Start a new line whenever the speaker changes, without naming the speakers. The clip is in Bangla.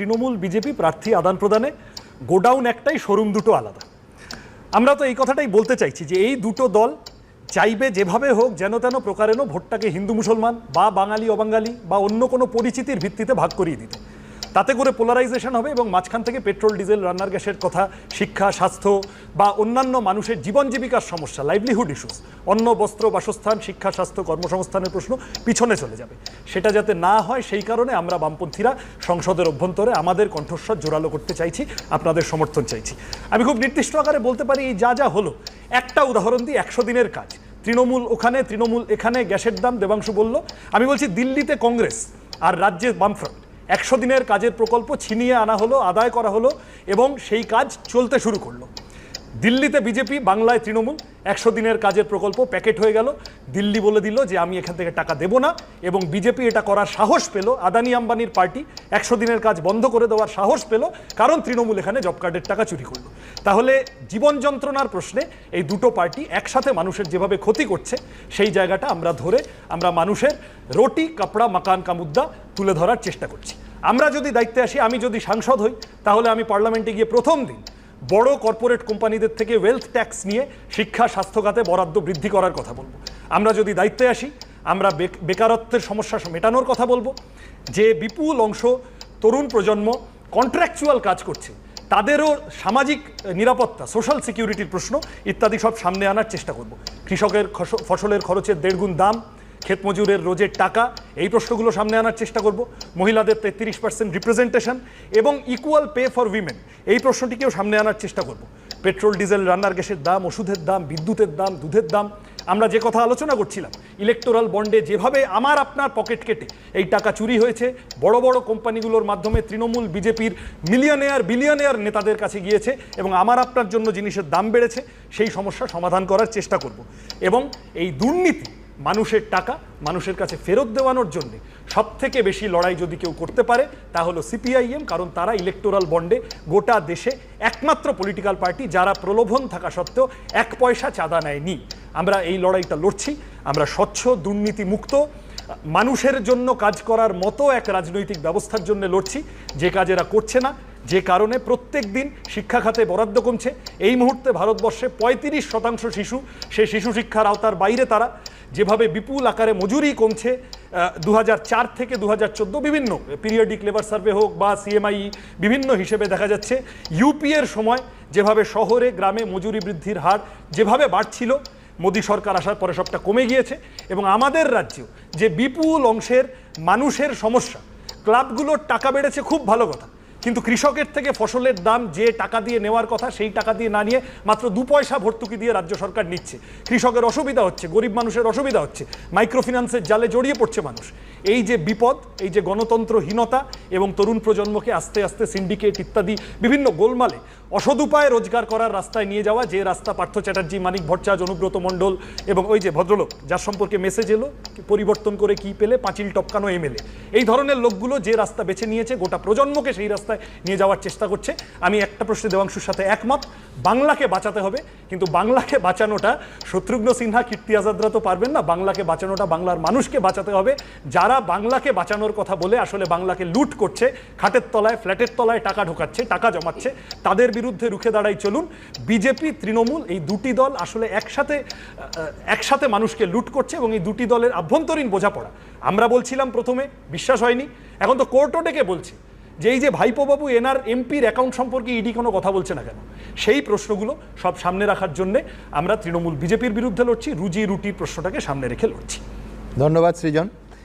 তৃণমূল বিজেপি প্রার্থী আদান প্রদানে গোডাউন একটাই, শোরুম দুটো আলাদা। আমরা তো এই কথাটাই বলতে চাইছি যে এই দুটো দল চাইবে যেভাবে হোক, যেন তেন প্রকারেণ ভোটটাকে হিন্দু মুসলমান বা বাঙালি, অবাঙালি বা অন্য কোনো পরিচিতির ভিত্তিতে ভাগ করিয়ে দিতে। তাতে করে পোলারাইজেশন হবে এবং মাঝখান থেকে পেট্রোল ডিজেল রান্নার গ্যাসের কথা, শিক্ষা, স্বাস্থ্য বা অন্যান্য মানুষের জীবন জীবিকার সমস্যা লাইভলিহুড ইস্যুস অন্ন, বস্ত্র, বাসস্থান, শিক্ষা, স্বাস্থ্য, কর্মসংস্থানের প্রশ্ন পিছনে চলে যাবে। সেটা যাতে না হয়, সেই কারণে আমরা বামপন্থীরা সংসদের অভ্যন্তরে আমাদের কণ্ঠস্বর জোরালো করতে চাইছি, আপনাদের সমর্থন চাইছি। আমি খুব নির্দিষ্ট আকারে বলতে পারি, এই যা যা হলো, একটা উদাহরণ দিই একশো দিনের কাজ। তৃণমূল ওখানে, তৃণমূল এখানে, গ্যাসের দাম দেবাংশু বলল, আমি বলছি দিল্লিতে কংগ্রেস আর রাজ্যে বামফ্রন্ট। একশো দিনের কাজের প্রকল্প ছিনিয়ে আনা হলো, আদায় করা হলো এবং সেই কাজ চলতে শুরু করল। দিল্লিতে বিজেপি, বাংলায় তৃণমূল, একশো দিনের কাজের প্রকল্প প্যাকেট হয়ে গেল। দিল্লি বলে দিল যে, আমি এখান থেকে টাকা দেব না। এবং বিজেপি এটা করার সাহস পেল। আদানি আম্বানির পার্টি একশো দিনের কাজ বন্ধ করে দেওয়ার সাহস পেল, কারণ তৃণমূল এখানে জব কার্ডের টাকা চুরি করল। তাহলে জীবন যন্ত্রণার প্রশ্নে এই দুটো পার্টি একসাথে মানুষের যেভাবে ক্ষতি করছে, সেই জায়গাটা আমরা ধরে আমরা মানুষের রুটি, কাপড়া, মাকান, কামুদ্দা তুলে ধরার চেষ্টা করছি। আমরা যদি দায়িত্বে আসি, আমি যদি সাংসদ হই, তাহলে আমি পার্লামেন্টে গিয়ে প্রথম দিন বড় কর্পোরেট কোম্পানিদের থেকে ওয়েলথ ট্যাক্স নিয়ে শিক্ষা স্বাস্থ্য খাতে বরাদ্দ বৃদ্ধি করার কথা বলব। আমরা যদি দায়িত্বে আসি, আমরা বেক- বেকারত্বের সমস্যা মেটানোর কথা বলব। যে বিপুল অংশ তরুণ প্রজন্ম কন্ট্রাকচুয়াল কাজ করছে, তাদেরও সামাজিক নিরাপত্তা সোশ্যাল সিকিউরিটির প্রশ্ন ইত্যাদি সব সামনে আনার চেষ্টা করব। কৃষকের ফসলের খরচের দেড়গুণ দাম ক্ষেত মজুরের রোজের টাকা, এই প্রশ্নগুলো সামনে আনার চেষ্টা করব। মহিলাদের তেত্রিশ পার্সেন্ট রিপ্রেজেন্টেশন এবং ইকুয়াল পে ফর উইমেন এই প্রশ্নটিকেও সামনে আনার চেষ্টা করব। পেট্রোল, ডিজেল, রান্নার গ্যাসের দাম, ওষুধের দাম, বিদ্যুতের দাম, দুধের দাম, আমরা যে কথা আলোচনা করছিলাম ইলেকটোরাল বন্ডে যেভাবে আমার আপনার পকেট কেটে এই টাকা চুরি হয়েছে, বড় বড় কোম্পানিগুলোর মাধ্যমে তৃণমূল, বিজেপির মিলিয়নেয়ার বিলিয়নেয়ার নেতাদের কাছে গিয়েছে এবং আমার আপনার জন্য জিনিসের দাম বেড়েছে, সেই সমস্যা সমাধান করার চেষ্টা করব। এবং এই দুর্নীতি মানুষের টাকা, মানুষের কাছে ফেরত দেওয়ানোর জন্য। সব থেকে বেশি লড়াই যদি কেউ করতে পারে, তা হলো সিপিআইএম, কারণ তারা ইলেকটোরাল বন্ডে গোটা দেশে একমাত্র পলিটিক্যাল পার্টি যারা প্রলোভন থাকা সত্ত্বেও এক পয়সা চাঁদা নেয়নি। আমরা এই লড়াইটা লড়ছি, আমরা স্বচ্ছ দুর্নীতি মুক্ত মানুষের জন্য কাজ করার মতো এক রাজনৈতিক ব্যবস্থার জন্য লড়ছি, যে কাজ এরা করছে না যে কারণে প্রত্যেক দিন শিক্ষা খাতে বরাদ্দ কমছে। এই মুহূর্তে ভারতবর্ষে পঁয়ত্রিশ শতাংশ শিশু সে শিশু শিক্ষার আওতার বাইরে তারা যেভাবে বিপুল আকারে মজুরি কমছে দু থেকে দু হাজার চোদ্দ বিভিন্ন পিরিয়ডিক লেবার সার্ভে হোক বা সিএমআই বিভিন্ন হিসেবে দেখা যাচ্ছে ইউপিএর সময় যেভাবে শহরে, গ্রামে মজুরি বৃদ্ধির হার যেভাবে বাড়ছিল, মোদী সরকার আসার পরে সবটা কমে গিয়েছে এবং আমাদের রাজ্যেও যে বিপুল অংশের মানুষের সমস্যা, ক্লাবগুলোর টাকা বেড়েছে খুব ভালো কথা। কিন্তু কৃষকের থেকে ফসলের দাম যে টাকা দিয়ে নেওয়ার কথা সেই টাকা দিয়ে না নিয়ে মাত্র দু পয়সা ভর্তুকি দিয়ে রাজ্য সরকার নিচ্ছে। কৃষকের অসুবিধা হচ্ছে, গরিব মানুষের অসুবিধা হচ্ছে, মাইক্রোফিন্যান্সের জালে জড়িয়ে পড়ছে মানুষ। এই যে বিপদ, এই যে গণতন্ত্রহীনতা এবং তরুণ প্রজন্মকে আস্তে আস্তে সিন্ডিকেট ইত্যাদি বিভিন্ন গোলমালে অসদুপায়ে রোজগার করার রাস্তায় নিয়ে যাওয়া, যে রাস্তা পার্থ চ্যাটার্জি, মানিক ভট্টাচার্য, অনুব্রত মণ্ডল এবং ওই যে ভদ্রলোক, যার সম্পর্কে মেসেজ এলো পরিবর্তন করে কি পেলে, পাঁচিল টপকানো এমএলএ এই ধরনের লোকগুলো যে রাস্তা বেছে নিয়েছে, গোটা প্রজন্মকে সেই রাস্তায় নিয়ে যাওয়ার চেষ্টা করছে। আমি একটা প্রশ্নে দেবাংশুর সাথে একমত, বাংলাকে বাঁচাতে হবে, কিন্তু বাংলাকে বাঁচানোটা শত্রুঘ্ন সিনহা, কীর্তি আজাদরা তো পারবেন না, বাংলাকে বাঁচানোটা বাংলার মানুষকে বাঁচাতে হবে। যারা বাংলাকে বাঁচানোর কথা বলে আসলে বাংলাকে লুট করছে, খাটের তলায়, ফ্ল্যাটের তলায় টাকা ঢোকাচ্ছে, টাকা জমাচ্ছে, তাদের বিরুদ্ধে রুখে দাঁড়াই চলুন। বিজেপি, তৃণমূল এই দুটি দল আসলে একসাথে একসাথে মানুষকে লুট করছে এবং এই দুটি দলের আভ্যন্তরীণ বোঝাপড়া। আমরা বলছিলাম প্রথমে, বিশ্বাস হয়নি, এখন তো কোর্টও ডেকে বলছে। যে এই যে ভাইপোবাবু এনার এমপির অ্যাকাউন্ট সম্পর্কে ইডি কোনো কথা বলছে না কেন? সেই প্রশ্নগুলো সব সামনে রাখার জন্যে আমরা তৃণমূল বিজেপির বিরুদ্ধে লড়ছি, রুজি রুটির প্রশ্নটাকে সামনে রেখে লড়ছি।
ধন্যবাদ, সৃজন।